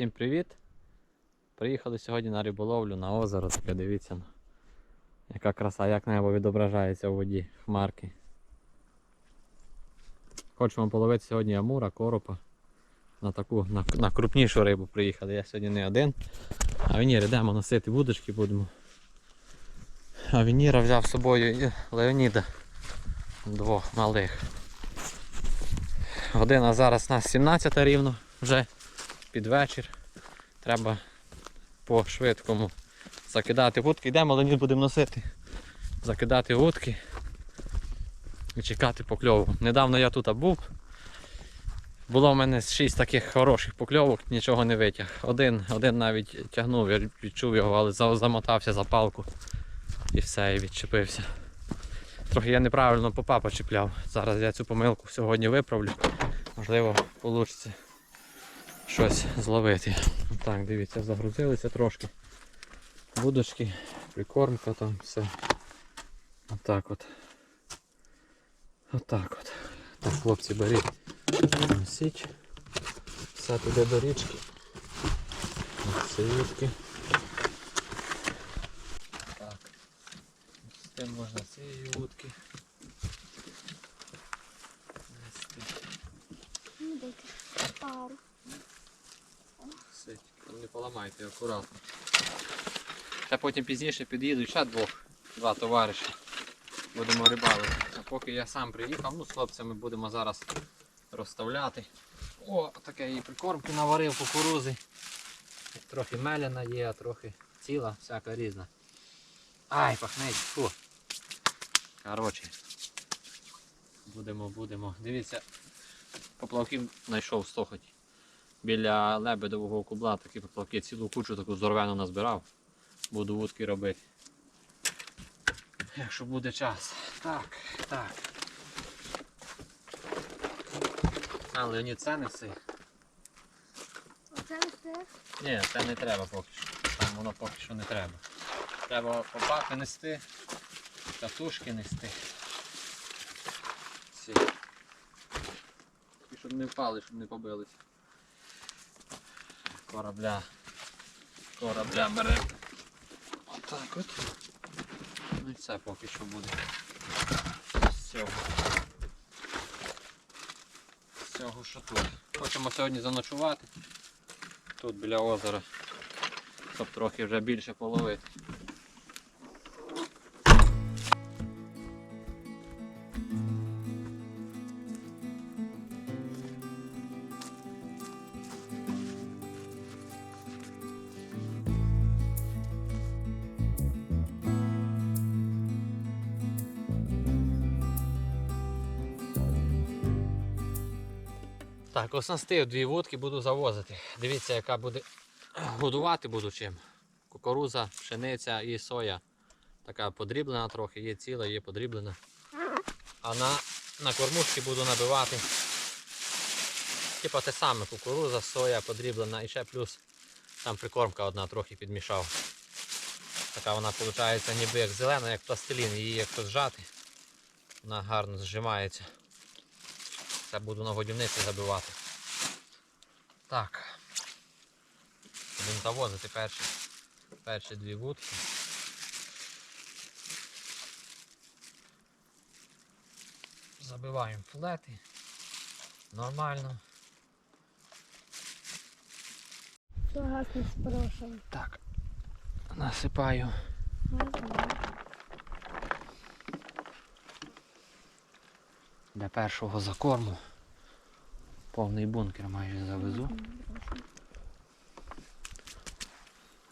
Всім привіт! Приїхали сьогодні на риболовлю на озеро, таке дивіться. Яка краса, як небо відображається у воді, хмарки. Хочемо половити сьогодні амура, коропа. На таку, на, на крупнішу рибу приїхали. Я сьогодні не один. А вінір йдемо носити вудочки будемо. А Вініра взяв з собою Леоніда. Двох малих. Година зараз у нас 17 рівно вже під вечір. Треба по швидкому закидати вудки. Йдемо, Леонід будемо носити. Закидати вудки і чекати покльову. Недавно я тут був. Було в мене 6 таких хороших покльовок, нічого не витяг. Один, один навіть тягнув, я відчув його, але замотався за палку і все, і відчепився. Трохи я неправильно попа почіпляв. Зараз я цю помилку сьогодні виправлю. Можливо, вийде щось зловити. Так, дивіться, загрузилися трошки. Вудочки, прикормка там, все. Отак от. Отак от. Так, хлопці, беріть. Носіть. Все туди до річки. Вудки. Так. З тим можна цієї вудки. Ну, дайте пару. Не поламайте акуратно. Ще потім пізніше під'їду ще двох, два товариші. Будемо рибалити. А поки я сам приїхав, ну з хлопцями будемо зараз розставляти. О, таке її прикормки наварив кукурузи. Трохи меляна є, а трохи ціла, всяка різна. Ай, пахнеть, фу. Коротше. Будемо, будемо. Дивіться, поплавків знайшов стохоть біля лебедового кубла такі поплавки, цілу кучу таку здоровену назбирав. Буду вудки робити. Якщо буде час. Так, так. А, Леонід, це неси. Оце не те. Ні, це не треба поки що. Там воно поки що не треба. Треба попати нести, катушки нести. Ці. І щоб не впали, щоб не побилися. Корабля. Корабля беремо. Отак от. Ну і це поки що буде. З цього що тут. Хочемо сьогодні заночувати. Тут біля озера. Щоб трохи вже більше половити. Так, оснастив дві вудки, буду завозити. Дивіться, яка буде годувати буду чим. Кукуруза, пшениця і соя. Така подріблена трохи, є ціла, є подріблена. А на, на кормушки буду набивати. Типа те саме кукуруза, соя подріблена і ще плюс там прикормка одна трохи підмішав. Така вона виходить ніби як зелена, як пластилін, її як зжати. Вона гарно зжимається. Це буду на годівниці забивати. Так. Будемо завозити перші, перші дві вудки. Забиваємо флети. Нормально. З. Так. Насипаю. Для першого закорму. Повний бункер майже завезу.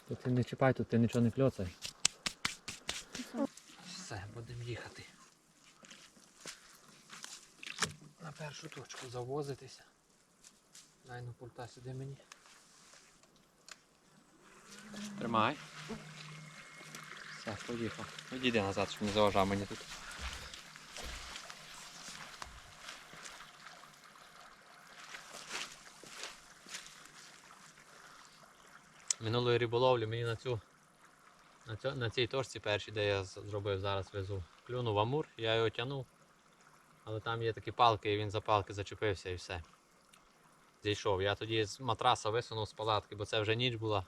Тут ти не чіпай, тут ти нічого не кльоцай. Все, будемо їхати. На першу точку завозитися. Дай ну пульта сюди мені. Тримай. Все, поїхав. Відійди назад, щоб не заважав мені тут. Минулої риболовлі мені на цю на, цю, на цій точці першій, де я зробив зараз везу, клюнув амур, я його тягнув, але там є такі палки і він за палки зачепився і все. зійшов. Я тоді з матраса висунув з палатки, бо це вже ніч була.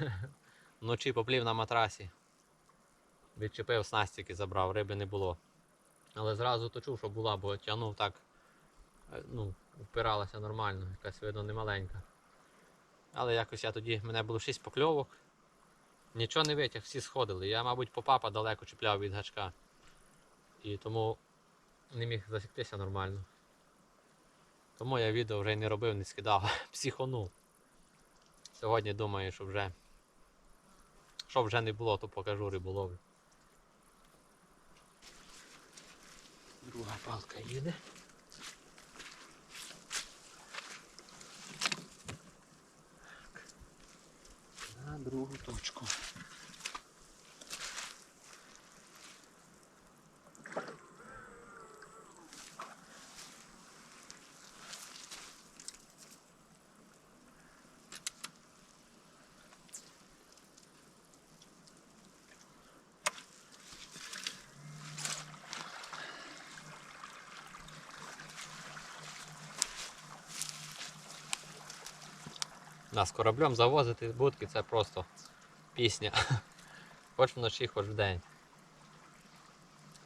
Вночі поплів на матрасі. Відчепив снастики, забрав, риби не було. Але зразу то чув, що була, бо тягнув так, е, ну, впиралася нормально, якась видно немаленька. Але якось я тоді, мене було 6 покльовок. Нічого не витяг, всі сходили. Я, мабуть, по папа далеко чіпляв від гачка. І тому не міг засіктися нормально. Тому я відео вже й не робив, не скидав, психонув. Сьогодні думаю, що вже. Що вже не було, то покажу риболовлю. Друга палка їде. Другу точку. З кораблем завозити будки це просто пісня. Хоч вночі, хоч вдень.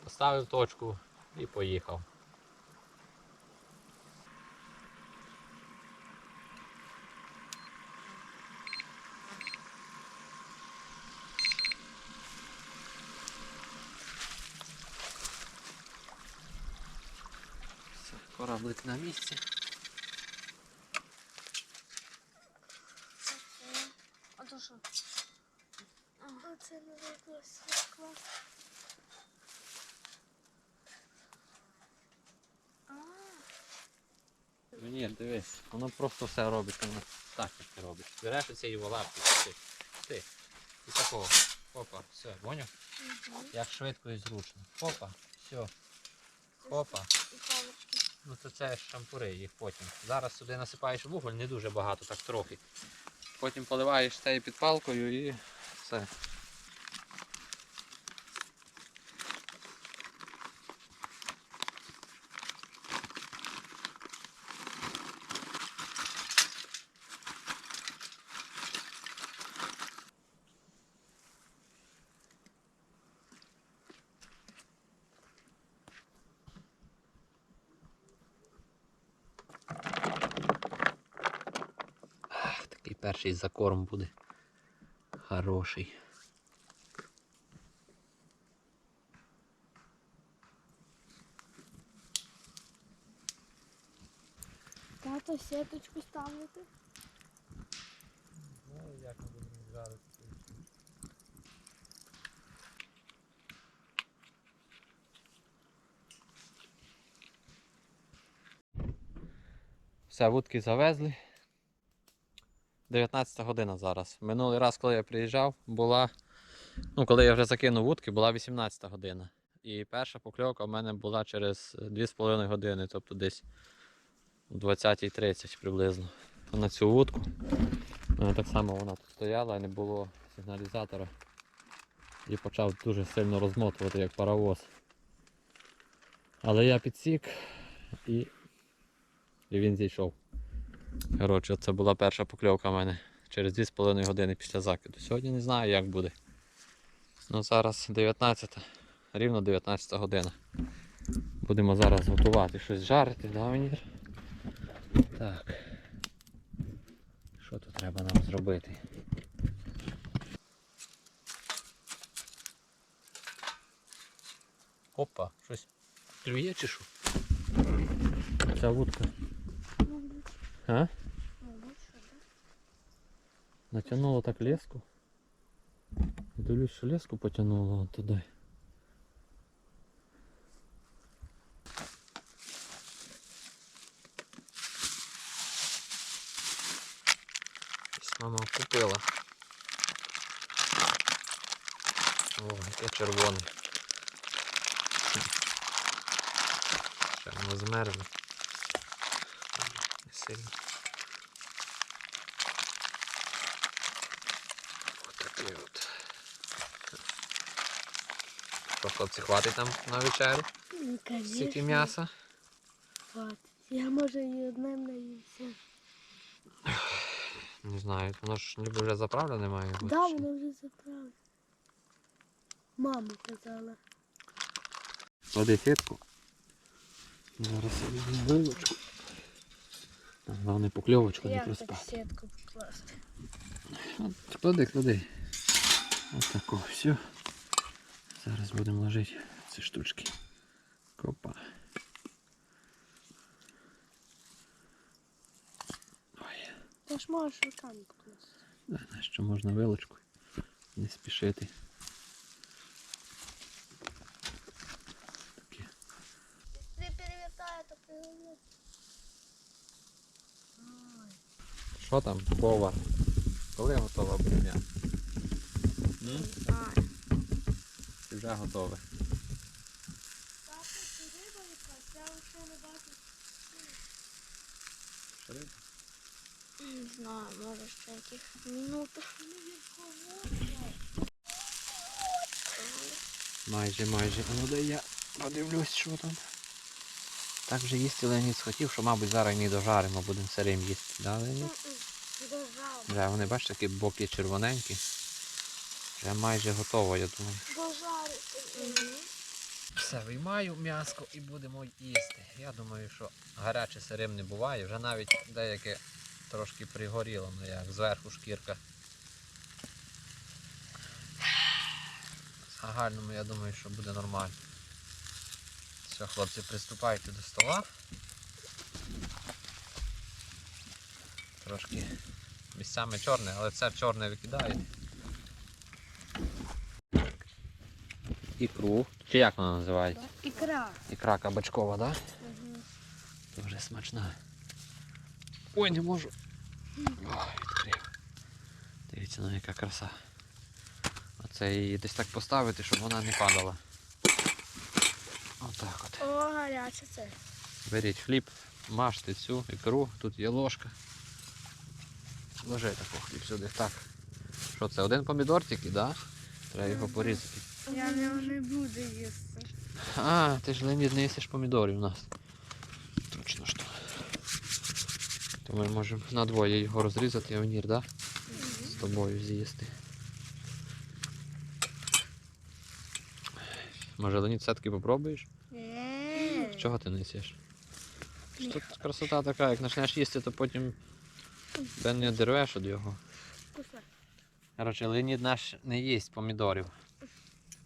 Поставив точку і поїхав. Кораблик на місці. А то що? Оце не видно світла. А, Ну ні, дивись, воно просто все робить, воно так як ти робиш. Береш оці його лапки, ти, ти. І такого. Опа, все, поняв? угу. Як швидко і зручно. Опа, все. Опа. Ну це це шампури, їх потім. Зараз сюди насипаєш вуголь, не дуже багато, так трохи. Потім поливаєш цією підпалкою і все. Перший закорм буде. Хороший. Тато сіточку ставити. Ну, як ми будемо жарити. Все, вудки завезли. 19 година зараз. Минулий раз, коли я приїжджав, була. Ну, коли я вже закинув вудки, була 18 година. І перша покльовка в мене була через 2,5 години, тобто десь о 20.30 приблизно. На цю вудку. Так само вона тут стояла не було сигналізатора. І почав дуже сильно розмотувати, як паровоз. Але я підсік і, і він зійшов. Коротше, це була перша покльовка в мене через 2,5 години після закиду. Сьогодні не знаю як буде. Ну зараз 19, рівно 19 година. Будемо зараз готувати щось жарити, да, Венір? Так. Що тут треба нам зробити? Опа, щось клює чи що? Ця вудка. А? що так. Леску. Дивлюсь, що леску потягнуло вон туди. Мама купила. О, яке червоне. Хм. Ще воно змерзло. Сильно. Отакий от. Що, хлопці, хватить нам на вечерю? Ну, конечно, м'яса. хватить. Я може і одним наївся. Не знаю, воно ж ніби вже заправлене має бути. Да, воно вже заправлено. Мама казала. Клади сітку. Зараз я візьму вилочку. Головне покльовочку не проспати. сітку покласти? От, клади, клади. Ось тако, все. Зараз будемо ложити ці штучки. Копа. Ой, Ти ж можеш руками покласти. да, що можна вилочкою. Не спішити. Таке. Ти перевертає, то пригодне. Що там, повар? Коли готова? Вже? Тато, ти риба якась, я ще не знаю, може ще яких минутах. Майже, майже. А ну дай я подивлюсь, що там. Так вже їсти Леонід схотів, що, мабуть, зараз не дожаримо, будемо сирим їсти. Да, Леонід? Вже вони, бачите, такі боки червоненькі. Вже майже готово, я думаю. Дожарити. Все, виймаю м'яско і будемо їсти. Я думаю, що гаряче сирим не буває, вже навіть деяке трошки пригоріло, ну як зверху шкірка. Загальному я думаю, що буде нормально. Все, хлопці, приступайте до стола. Трошки місцями чорне, але це чорне викидаєте. Ікру. Чи як вона називається? Ікра. Ікра кабачкова, так? Да? Дуже смачна. Ой, не можу. Ой, відкрив. Дивіться, ну яка краса. Оце її десь так поставити, щоб вона не падала. Гаряче це. Беріть хліб, мажте цю ікру, тут є ложка. Ложи таку хліб сюди. Так. Що це? Один помідор тільки, так? Да? Треба його порізати. Я не, буду їсти. А, ти ж Леонід не їсиш помідорів у нас. Точно що. То ми можемо на двоє його розрізати, а внір, да? З тобою з'їсти. Може Леонід все-таки попробуєш? Чого ти не їсиш? Тут красота така, як почнеш їсти, то потім тебе не дервеш від його. Коротше, Леонід наш не їсть помідорів.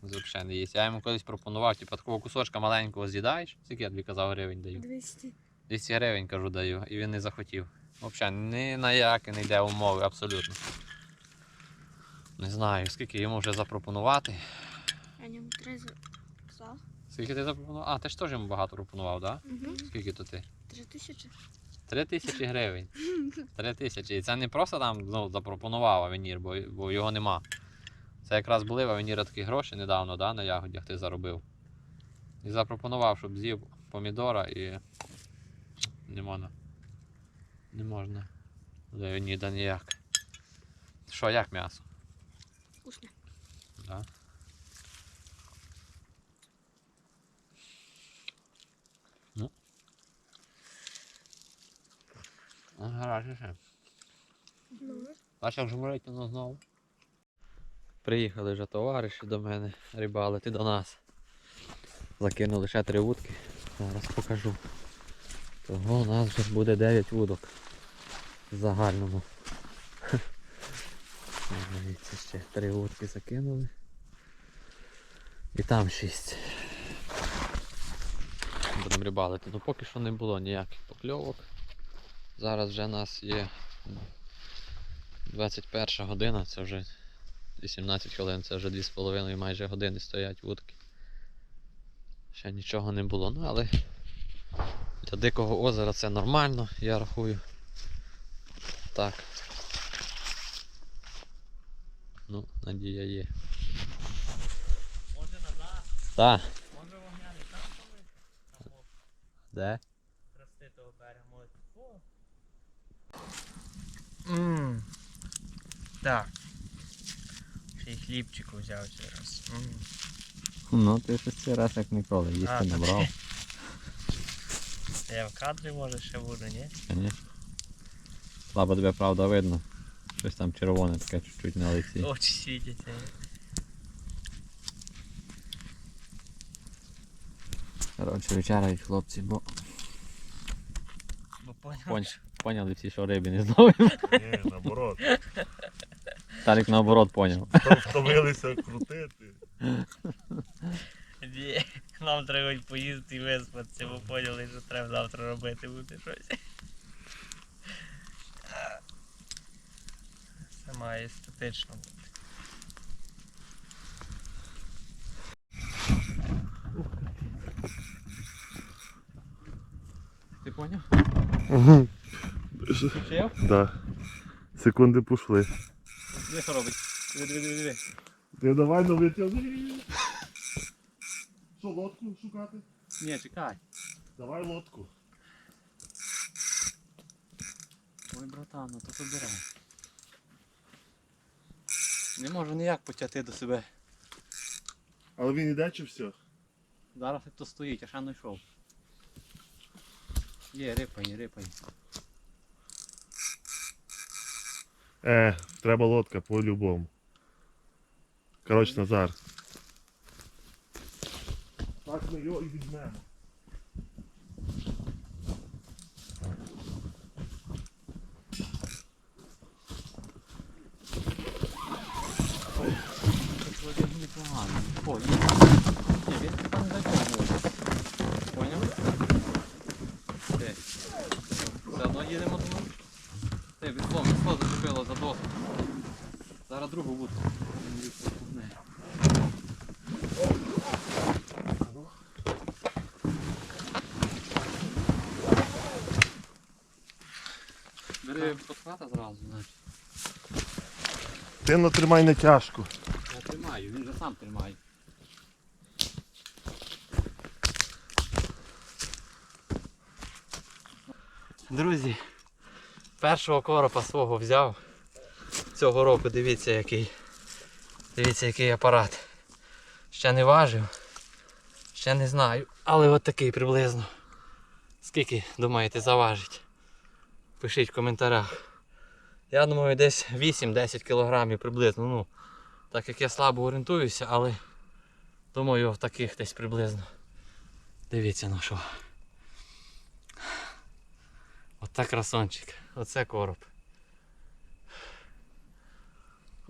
Взагалі не їсть. Я йому колись пропонував, типу, такого кусочка маленького з'їдаєш. Скільки я тобі казав гривень даю? 200. 200 гривень, кажу, даю, і він не захотів. Взагалі, ні на які не йде умови, абсолютно. Не знаю, скільки йому вже запропонувати. Я ньому три. Скільки ти запропонував? А, ти ж теж йому багато пропонував, так? Да? Угу. Скільки то ти? Три тисячі. Три тисячі гривень. Три тисячі. І це не просто там ну, запропонував Авенір, бо, бо його нема. Це якраз були в Авеніра такі гроші недавно, да, на ягодях ти заробив. І запропонував, щоб з'їв помідора і не можна. Не можна. Леоніда ніяк. Що, як м'ясо? Вкусно. Да? Ну. А, гаразд ще. Ну, Бачиш, як жмурить воно знову. Приїхали вже товариші до мене рибалити до нас. Закинули ще три вудки. Зараз покажу. Того у нас вже буде 9 вудок в загальному. Дивіться, ще три вудки закинули. І там 6. Будемо рибалити. Ну поки що не було ніяких покльовок. Зараз вже у нас є 21 година, це вже 18 хвилин, це вже 2,5 майже години стоять вудки. Ще нічого не було, ну але для дикого озера це нормально, я рахую. Так. Ну, надія є. Може назад, Так. може вогняний там Де? рости того берега може. О! Ммм. Так. Ще й хлібчику взяв зараз. Ну, ти щось цей раз як ніколи, їсти А, не так. брав. Я в кадрі може ще буду, ні? Конечно. Слабо тебе правда видно. Щось там червоне таке чуть-чуть на лиці. Очі світяться. Коротше, вечеряють хлопці, бо Бо поняв? Пон- поняли всі, що риби не зловимо. Ні, наоборот. Тарик наоборот поняв. Втомилися крутити. Ні, Нам треба поїсти і виспатися, бо поняли, що треба завтра робити буде щось. Це має естетично бути. Ти поняв? Угу. Чив? Да. Секунди пішли. Диви, що робить. Диви, диви, диви, диви. Ти давай ну витягни. Що, лодку шукати? Ні, чекай. Давай лодку. Ой, братан, ну то забирай. Не можу ніяк потягти до себе. Але він іде чи все? Зараз як то стоїть, а ще не йшов. Є, рипає, рипає. Е, треба лодка по-любому. Коротше, Назар. Так ми його і візьмемо. Чоловік непогано. О, є. Ні, він там не може. Поняв? Ти. Все одно їдемо до нас. Ти, відлом, що зачепило за доску. Відпугне. Бери подхвата зразу, значить. Ти натримай не тяжко. Я тримаю, він же сам тримає. Друзі, першого коропа свого взяв. Цього року дивіться який. Дивіться який апарат. Ще не важив. Ще не знаю. Але от такий приблизно. Скільки думаєте заважить? Пишіть в коментарях. Я думаю, десь 8-10 кілограмів приблизно. Ну, так як я слабо орієнтуюся, але думаю, в таких десь приблизно. Дивіться на що. Оце красончик. Оце короб.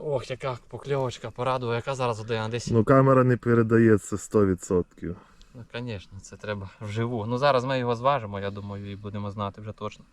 Ох, яка покльовочка порадує, яка зараз година десь. Ну камера не передає це 100%. Ну, звісно, це треба вживу. Ну зараз ми його зважимо, я думаю, і будемо знати вже точно.